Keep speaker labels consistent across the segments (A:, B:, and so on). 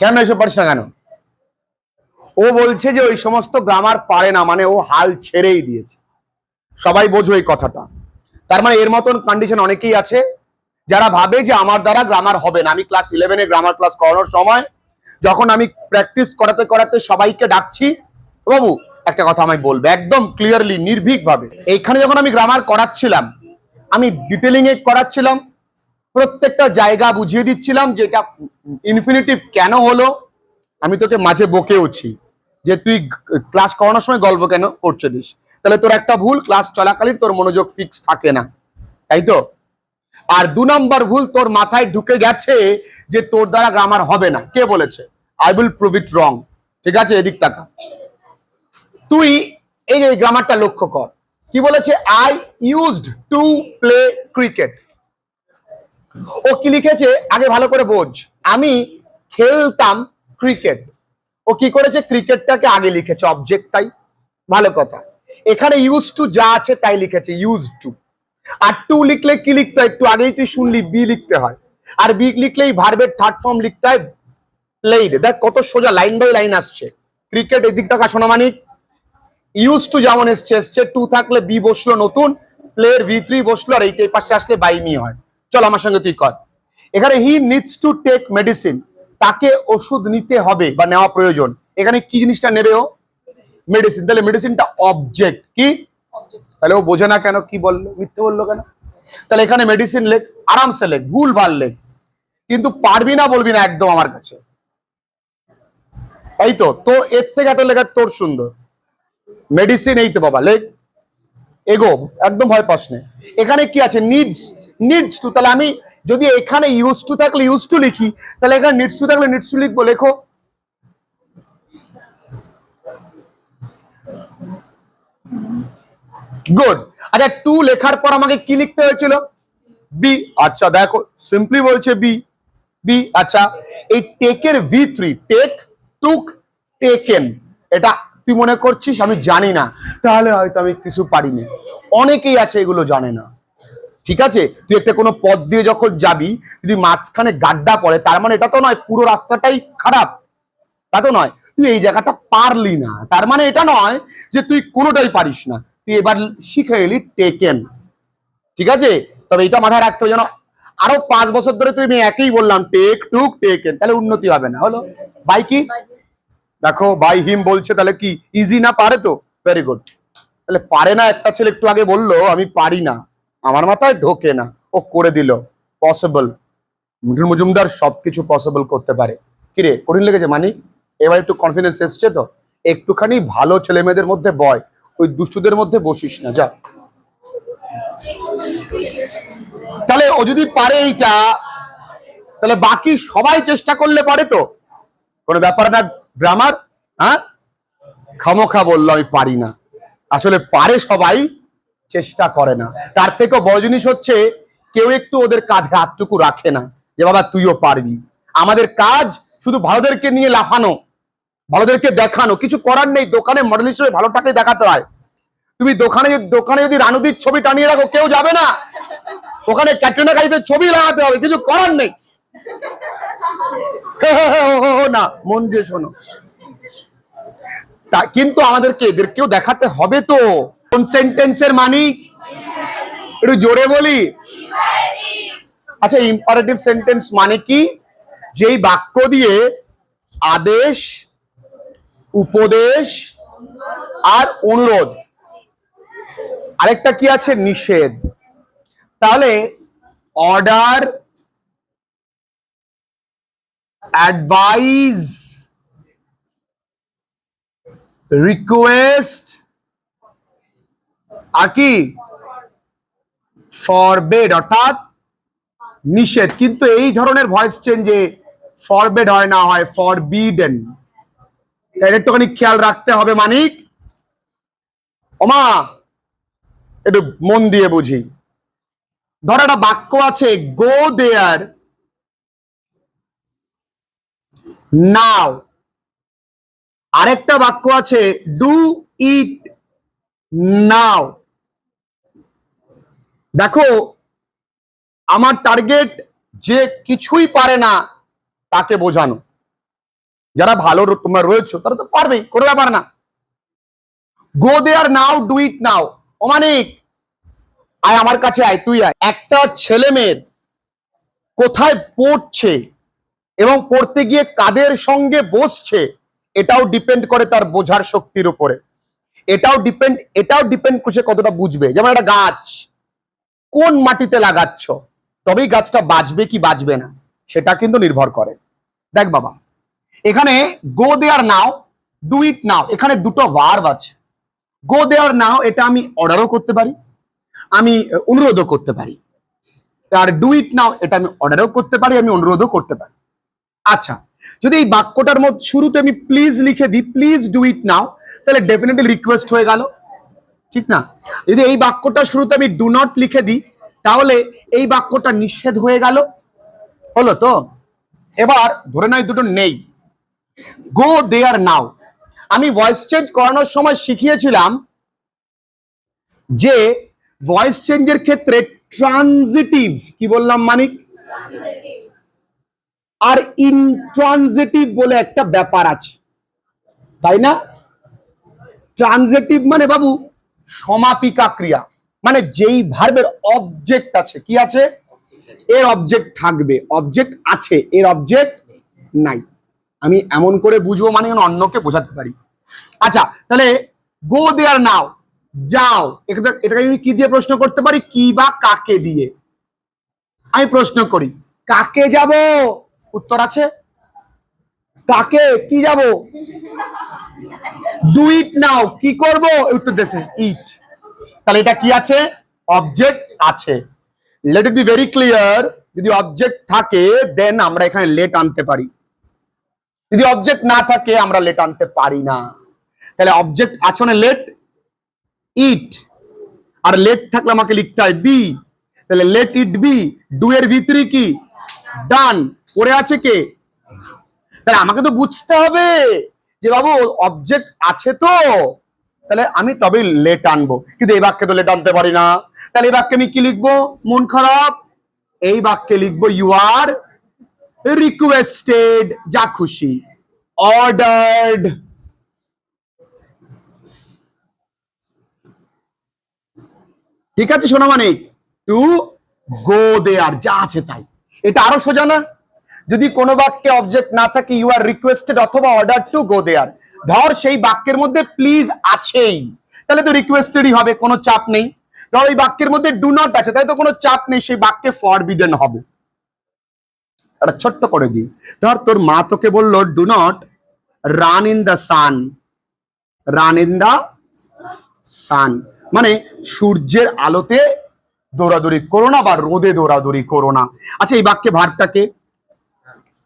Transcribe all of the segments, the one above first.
A: কেন এসব পারিস না কেন? ও বলছে যে ওই সমস্ত গ্রামার পারে না মানে ও হাল ছেড়েই দিয়েছে। সবাই বোঝো এই কথাটা। তার মানে এর মতন কন্ডিশন অনেকেই আছে, যারা ভাবে যে আমার দ্বারা গ্রামার হবে না। আমি ক্লাস ইলেভেনে গ্রামার ক্লাস করানোর সময় যখন আমি প্র্যাকটিস করাতে করাতে সবাইকে ডাকছি বাবু, একটা কথা আমায় বলবে, একদম ক্লিয়ারলি নির্ভীক ভাবে এইখানে যখন আমি গ্রামার করাচ্ছিলাম, আমি ডিটেলিং এ করাচ্ছিলাম প্রত্যেকটা জায়গা বুঝিয়ে দিচ্ছিলাম যে এটা ইনফিনিটিভ কেন হলো? আমি তোকে মাঝে বকেওছি যে তুই ক্লাস করানোর সময় গল্প কেন করছিস তাহলে তোর একটা ভুল ক্লাস চলাকালীন তোর মনোযোগ ফিক্স থাকে না। তাই তো? আর দু নম্বর ভুল তোর মাথায় ঢুকে গেছে যে তোর দ্বারা গ্রামার হবে না। কে বলেছে? I will prove it wrong ঠিক আছে? এদিক টাকা তুই এই যে গ্রামারটা লক্ষ্য কর। কি বলেছে? I used to play cricket ও কি লিখেছে? আগে ভালো করে বোঝ। আমি খেলতাম ক্রিকেট। ও কি করেছে? ক্রিকেটটাকে আগে লিখেছে অবজেক্ট তাই। ভালো কথা। এখানে ইউজ টু যা আছে তাই লিখেছে ইউজ টু আর টু লিখলে কি লিখতে হয়? একটু আগেই তুই শুনলি বি লিখতে হয়। আর বি লিখলেই ভার্বের থার্ড ফর্ম লিখতে হয় প্লেইড দেখ কত সোজা লাইন বাই লাইন আসছে। ক্রিকেট এদিক টাকা সোনামানিক ইউজ টু যেমন এসছে এসছে। টু থাকলে বি বসল নতুন প্লেয়ার ভি থ্রি বসল, আর এইটা এই পাশে আসলে বাই মি হয়। চল আমার সঙ্গে তুই কর। এখানে he needs to take medicine তাকে ওষুধ নিতে হবে বা নেওয়া প্রয়োজন। এখানে কি জিনিসটা নেবে ও? মেডিসিন তাহলে মেডিসিনটা অবজেক্ট কি? তাহলে ও বোঝে না কেন, কি বলল, মিথ্যে বলল কেন? তাহলে এখানে মেডিসিন লেখ, আরামসে লেখ ভুল ভালো লেখ। কিন্তু পারবি না বলবি না একদম আমার কাছে। এই তো তো এর থেকে এত লেখা তোর সুন্দর। মেডিসিন এই তো বাবা, লেখ। এগো একদম ভয় পাস এখানে কি আছে? নিডস নিডস টু তাহলে আমি যদি এখানে ইউজ টু থাকলে ইউজ টু লিখি, তাহলে এখানে নিডস টু থাকলে নিডস টু লিখব, লেখো। গুড আচ্ছা টু লেখার পর আমাকে কি লিখতে হয়েছিল? বি আচ্ছা দেখো সিম্পলি বলছে বি বি আচ্ছা। এই টেকের V three take took taken এটা তুই মনে করছিস? আমি জানি না। তাহলে হয়তো আমি কিছু পারিনি। অনেকেই আছে এগুলো জানে না। ঠিক আছে? তুই একটা কোনো পথ দিয়ে যখন যাবি, যদি মাঝখানে গাড্ডা পড়ে, তার মানে এটা তো নয়, পুরো রাস্তাটাই খারাপ। তা তো নয়। তুই এই জায়গাটা পারলি না। তার মানে এটা নয় যে তুই কোনোটাই পারিস না। তুই এবার শিখে এলি টেকেন। ঠিক আছে? তবে এটা মাথায় রাখতে হবে যেন আরও পাঁচ বছর ধরে তুই একই বললাম, টেক, টুক, টেকেন। তাহলে উন্নতি হবে না। হলো? বাই কি? দেখো বাই হিম বলছে, তাহলে কি ইজি না? পারে তো? ভেরি গুড তাহলে পারে না? একটা ছেলে একটু আগে বলল, আমি পারি না। আমার মাথায় ঢোকে না। ও করে দিল। পসিবল মিঠুন মজুমদার সবকিছু পসিবল করতে পারে। কিরে কঠিন লেগেছে মানি এবার একটু কনফিডেন্স এসছে তো? একটুখানি ভালো ছেলে মেয়েদের মধ্যে বয়। ওই দুষ্টুদের মধ্যে বসিস না, যা। তাহলে ও যদি পারে এইটা, তাহলে বাকি সবাই চেষ্টা করলে পারে তো? কোনো ব্যাপার না গ্রামার হ্যাঁ? খামোখা বলল আমি পারি না। আসলে পারে সবাই, চেষ্টা করে না। তার থেকেও বড় জিনিস হচ্ছে, কেউ একটু ওদের কাঁধে হাতটুকু রাখে না, যে বাবা তুইও পারবি। আমাদের কাজ শুধু ভালোদেরকে নিয়ে লাফানো, ভালোদেরকে দেখানো, কিছু করার নেই। দোকানে মডেল হিসেবে ভালোটাকে দেখাতে হয়। তুমি দোকানে দোকানে যদি রানুদির ছবি টানিয়ে রাখো, কেউ যাবে না। ওখানে ক্যাটরিনা কাইফের ছবি লাগাতে হবে, কিছু করার নেই। না, মন দিয়ে শোনো। তা, কিন্তু আমাদেরকে এদেরকেও দেখাতে হবে তো। কোন সেন্টেন্সের মানি? একটু জোরে বলি। আচ্ছা ইম্পারেটিভ সেন্টেন্স মানে কি? যেই বাক্য দিয়ে আদেশ, উপদেশ আর অনুরোধ। আরেকটা কি আছে? নিষেধ। তাহলে অর্ডার অ্যাডভাইস রিকোয়েস্ট আর কি ফরবেড অর্থাৎ নিষেধ। কিন্তু এই ধরনের ভয়েস চেঞ্জে ফরবেড হয় না, হয় ফরবিডেন এটা একটুখানি খেয়াল রাখতে হবে মানিক। ওমা, একটু মন দিয়ে বুঝি। ধর একটা বাক্য আছে গো দেয়ার নাও। আরেকটা বাক্য আছে ডু ইট নাও দেখো, আমার টার্গেট যে কিছুই পারে না, তাকে বোঝানো। যারা ভালো তোমরা রয়েছো, তারা তো পারবেই, কোনো ব্যাপার না। গো দেয়ার নাও ডু ইট নাও অমানিক, আয় আমার কাছে আয়, তুই আয়। একটা ছেলে মেয়ের কোথায় পড়ছে এবং পড়তে গিয়ে কাদের সঙ্গে বসছে, এটাও ডিপেন্ড করে তার বোঝার শক্তির উপরে। এটাও ডিপেন্ড এটাও ডিপেন্ড করছে কতটা বুঝবে। যেমন একটা গাছ, কোন মাটিতে লাগাচ্ছ? তবেই গাছটা বাঁচবে কি বাঁচবে না, সেটা কিন্তু নির্ভর করে। দেখ বাবা, এখানে গো দেয়ার নাও ডু ইট নাও এখানে দুটো ভার্ব আছে। গো দেয়ার নাও এটা আমি অর্ডারও করতে পারি, আমি অনুরোধও করতে পারি। আর ডু ইট নাও এটা আমি অর্ডারও করতে পারি, আমি অনুরোধও করতে পারি। আচ্ছা যদি এই বাক্যটার মধ্যে, শুরুতে আমি প্লিজ লিখে দিই প্লিজ ডু ইট নাও তাহলে ডেফিনেটলি রিকোয়েস্ট হয়ে গেল। ঠিক না? যদি এই বাক্যটা শুরুতে আমি ডু নট লিখে দিই, তাহলে এই বাক্যটা নিষেধ হয়ে গেল। হলো তো? এবার ধরে নয় দুটো নেই। গো দেয়ার নাও আমি ভয়েস চেঞ্জ করানোর সময় শিখিয়েছিলাম যে ভয়েস চেঞ্জের ক্ষেত্রে ট্রানজিটিভ কি বললাম মানিক? আর ইনট্রানজিটিভ বলে একটা ব্যাপার আছে। তাই না? ট্রানজেটিভ মানে বাবু সমাপিকা ক্রিয়া। মানে যেই ভার্বের অবজেক্ট আছে, কি আছে? এর অবজেক্ট থাকবে। অবজেক্ট আছে, এর অবজেক্ট নাই। আমি এমন করে বুঝব মানে অন্যকে বোঝাতে পারি। আচ্ছা তাহলে গো দেয়ার নাও যাও। এটা এটাকে আমি কি দিয়ে প্রশ্ন করতে পারি? কি বা কাকে দিয়ে? আমি প্রশ্ন করি, কাকে যাব? উত্তর আছে? কাকে? কি যাব? ডু ইট নাও কি করব? উত্তর দেশে ইট তাহলে এটা কি আছে? অবজেক্ট আছে। Let it be very clear যদি অবজেক্ট থাকে দেন আমরা এখানে লেট আনতে পারি। যদি অবজেক্ট না থাকে, আমরা লেট আনতে পারি না। তাহলে অবজেক্ট আছে মানে লেট ইট আর লেট থাকলে আমাকে লিখতে হয় বি তাহলে লেট ইট বি ডু এর ভিতরে কি? ডান পড়ে আছে কে? তাহলে আমাকে তো বুঝতে হবে যে বাবু অবজেক্ট আছে তো। তাহলে আমি তবে লেট আনব। কিন্তু এই বাক্যে তো লেট আনতে পারি না। তাহলে এই বাক্যে আমি কি লিখব? মন খারাপ? এই বাক্যে লিখব ইউ আর রিকোয়েস্টেড যা খুশি। অর্ডার্ড ঠিক আছে সোনা মানে টু গো দে আর যা আছে তাই। এটা আরও সোজা না? যদি কোনো বাক্যে অবজেক্ট না থাকে ইউ আর রিকোয়েস্টেড অথবা অর্ডার টু গো দেয়ার ধর সেই বাক্যের মধ্যে প্লিজ আছেই। তাহলে তো রিকোয়েস্টেডই হবে, কোনো চাপ নেই। ধর ওই বাক্যের মধ্যে ডু নট আছে তাই তো কোনো চাপ নেই, সেই বাক্যে ফরবিডেন হবে। একটা ছোট্ট করে দিই। ধর তোর মা তোকে বলল do not run in the sun run in the sun মানে সূর্যের আলোতে দৌড়াদৌড়ি করো না বা রোদে দৌড়াদৌড়ি করো না। আচ্ছা এই বাক্যে ভারটাকে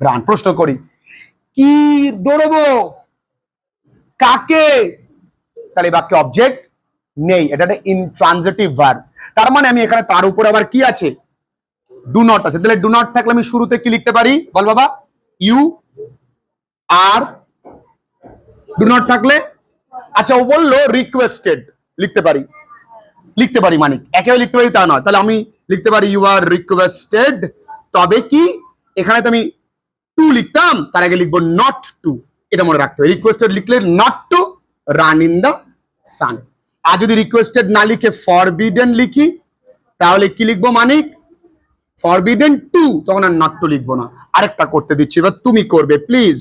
A: রান প্রশ্ন করি। কি দৌড়বো? কাকে? তাহলে এই বাক্যে অবজেক্ট নেই, এটা একটা ইনট্রানজিটিভ ভার্ব তার মানে আমি এখানে তার উপরে আবার কি আছে? ডু নট আছে। তাহলে ডু নট থাকলে আমি শুরুতে কি লিখতে পারি? বল বাবা। ইউ আর ডু নট থাকলে? আচ্ছা ও বলল রিকোয়েস্টেড লিখতে পারি। লিখতে পারি মানে একেবারে লিখতে পারি তা নয়। তাহলে আমি লিখতে পারি ইউ আর রিকোয়েস্টেড তবে কি? এখানে তো আমি টু লিখতাম, তার আগে লিখব নট টু এটা মনে রাখতে হবে। রিকোয়েস্টেড লিখলে not to run in the sun. আর যদি রিকোয়েস্টেড না লিখে ফরবিডেন লিখি, তাহলে কি লিখব মানিক ফরবিডেন টু তখন আর নট টু লিখব না। আরেকটা করতে দিচ্ছি, এবার তুমি করবে please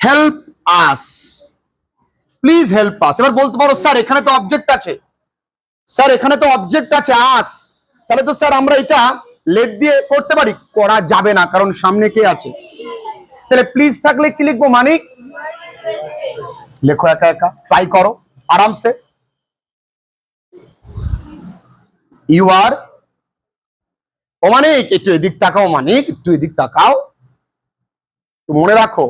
A: help us please help us এবার বলতে পারো, স্যার, এখানে তো অবজেক্ট আছে। স্যার, এখানে তো অবজেক্ট আছে, আস। তাহলে তো, স্যার, আমরা এটা লেট দিয়ে করতে পারি। করা যাবে না, কারণ সামনে কে আছে? তাহলে প্লিজ থাকলে কি লিখব, মানিক? লেখো একা একা ট্রাই করো, আরামসে। ইউ আর ও মানিক, একটু এদিক তাকাও, মানিক, একটু এদিক তাকাও। মনে রাখো।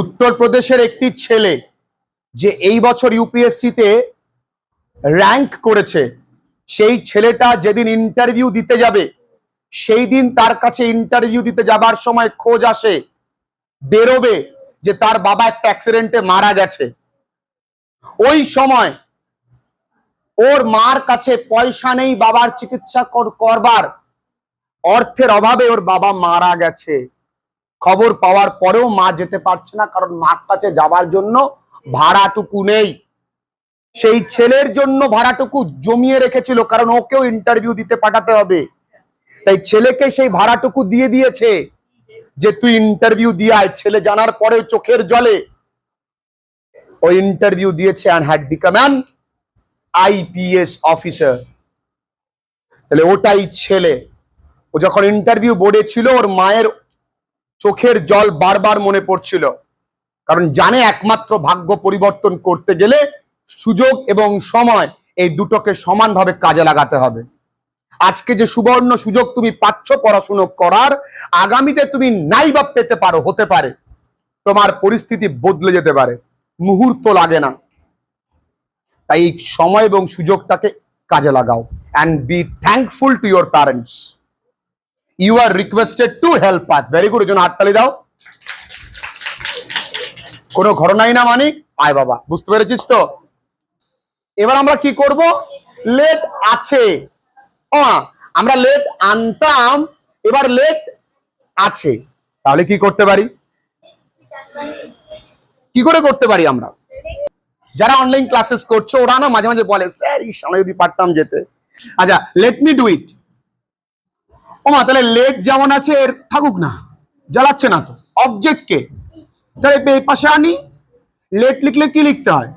A: উত্তরপ্রদেশের একটি ছেলে যে এই বছর ইউপিএসসিতে র্যাঙ্ক করেছে, সেই ছেলেটা যেদিন ইন্টারভিউ দিতে যাবে, সেই দিন তার কাছে ইন্টারভিউ দিতে যাবার সময় খোঁজ আসে, বেরোবে যে তার বাবা একটা অ্যাক্সিডেন্টে মারা গেছে। ওই সময় ওর মার কাছে পয়সা নেই, বাবার চিকিৎসা করবার। অর্থের অভাবে ওর বাবা মারা গেছে। খবর পাওয়ার পরেও মা যেতে পারছে না, কারণ মার কাছে যাবার জন্য ভাড়াটুকু নেই। সেই ছেলের জন্য ভাড়াটুকু জমিয়ে রেখেছিল, কারণ ওকেও ইন্টারভিউ দিতে পাঠাতে হবে। তাই ছেলেকে সেই ভাড়াটুকু দিয়ে দিয়েছে যে, তুই ইন্টারভিউ দিয়ে আয়। ছেলে জানার পরেও চোখের জলে ও ইন্টারভিউ দিয়েছে and had become an IPS officer তাহলে ওটাই ছেলে। ও যখন ইন্টারভিউ বোর্ডে ছিল, ওর মায়ের চোখের জল বারবার মনে পড়ছিল। কারণ জানে একমাত্র ভাগ্য পরিবর্তন করতে গেলে সুযোগ এবং সময় এই দুটোকে সমানভাবে কাজে লাগাতে হবে। আজকে যে সুবর্ণ সুযোগ তুমি পাচ্ছ পড়াশুনো করার, আগামীতে তুমি নাই বা পেতে পারো, হতে পারে। তোমার পরিস্থিতি বদলে যেতে পারে। মুহূর্ত লাগে না। তাই সময় এবং সুযোগটাকে কাজে লাগাও। And be thankful to your parents you are requested to help us very good জন্য হাততালি দাও। কোনো ঘটনাই না, মানিক। আয় বাবা, বুঝতে পেরেছিস তো? এবার আমরা কি করব? লেট আছে। ও আমরা লেট আনতাম, এবার লেট আছে। তাহলে কি করতে পারি? কি করে করতে পারি আমরা? যারা অনলাইন ক্লাসেস করছ, ওরা না মাঝে মাঝে বলে, স্যার ইস আমরা যদি পারতাম যেতে। আচ্ছা লেট মি ডু ইট ও মা তাহলে লেট যেমন আছে, এর থাকুক না, জ্বালাচ্ছে না তো। অবজেক্ট কে? তাহলে এই পাশে আনি লেট লিখলে কি লিখতে হয়?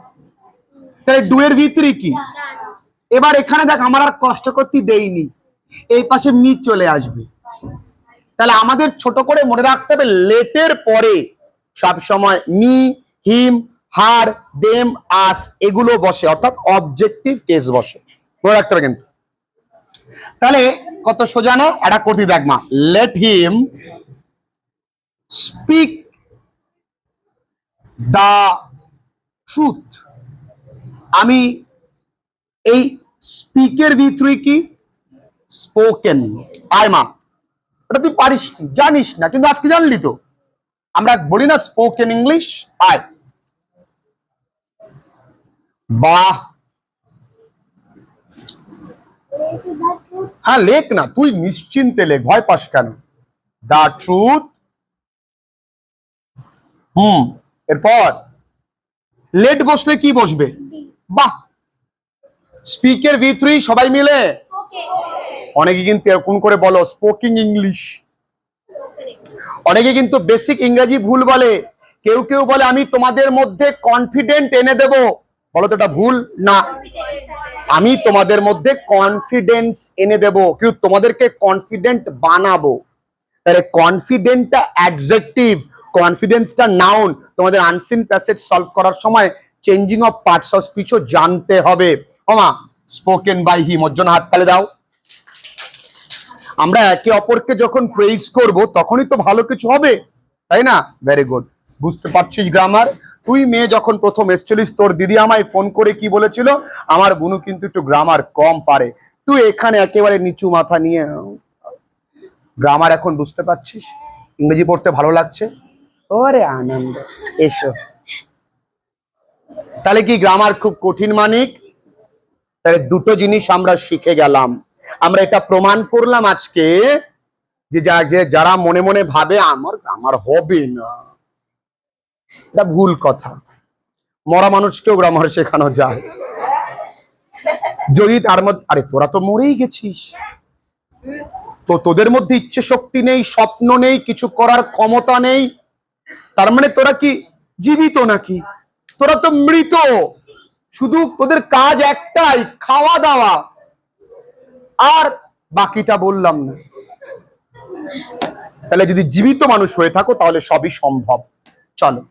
A: তাহলে ডু এর ভিতরে কি? এবার এখানে দেখ, আমার আর কষ্ট করতে দেইনি, এই পাশে মি চলে আসবে। তাহলে আমাদের ছোট করে মনে রাখতে হবে লেটের পরে সব সময় মি, হিম, হার, দেম, আস, এগুলো বসে, অর্থাৎ অবজেক্টিভ কেস বসে। মনে রাখতে হবে কিন্তু। তাহলে কত সোজা না? এটা করতে দেখ মা। Let him speak the truth আমি এই স্পিকের ভিতরে কি? স্পোকেন আয় মা। এটা তুই পারিস, জানিস না, কিন্তু আজকে জানলি তো। আমরা বলি না স্পোকেন ইংলিশ আয়। বাহ! হ্যাঁ লেখ না তুই নিশ্চিন্তে লেখ ভয় পাস কেন? The truth hmm. এরপর লেট বসলে কি বসবে? বাহ! স্পিকের ভিতরে সবাই মিলে? অনেকে কিন্তু এরকম করে বলো স্পোকিং ইংলিশ। অনেকে কিন্তু বেসিক ইংরেজি ভুল বলে। কেউ কেউ বলে আমি তোমাদের মধ্যে কনফিডেন্ট এনে দেব। বলো তো এটা ভুল না? আমি তোমাদের মধ্যে কনফিডেন্স এনে দেব। কিন্তু তোমাদেরকে কনফিডেন্ট বানাবো। তাহলে কনফিডেন্টটা অ্যাডজেক্টিভ কনফিডেন্সটা নাউন তোমাদের আনসিন প্যাসেজ সলভ করার সময় চেঞ্জিং অফ পার্টস অফ স্পিচও জানতে হবে। ওমা স্পোকেন বাই হিম ওর জন্য হাততালি দাও। আমরা একে অপরকে যখন প্রেইজ করব, তখনই তো ভালো কিছু হবে, তাই না? ভেরি গুড বুঝতে পারছিস গ্রামার তুই মেয়ে যখন প্রথম এসছিলিস, তোর দিদি আমায় ফোন করে কি বলেছিল? আমার বুনু কিন্তু একটু গ্রামার কম পারে। তুই এখানে একেবারে নিচু মাথা নিয়ে গ্রামার এখন বুঝতে পারছিস? ইংরেজি পড়তে ভালো লাগছে? ওরে আনন্দ, এসো। তাহলে কি গ্রামার খুব কঠিন মানিক? তাহলে দুটো জিনিস আমরা শিখে গেলাম। আমরা এটা প্রমাণ করলাম আজকে, যে যারা মনে মনে ভাবে, আমার গ্রামার হবে না। এটা ভুল কথা। মরা মানুষকেও গ্রামার শেখানো যায়। যদি তার মধ্যে আরে, তোরা তো মরেই গেছিস। তো তোদের মধ্যে ইচ্ছে শক্তি নেই, স্বপ্ন নেই, কিছু করার ক্ষমতা নেই। তার মানে তোরা কি জীবিত নাকি? তোরা তো মৃত। শুধু তোদের কাজ একটাই, খাওয়া দাওয়া। আর বাকিটা বললাম না। তাহলে যদি জীবিত মানুষ হয়ে থাকো, তাহলে সবই সম্ভব। চলো।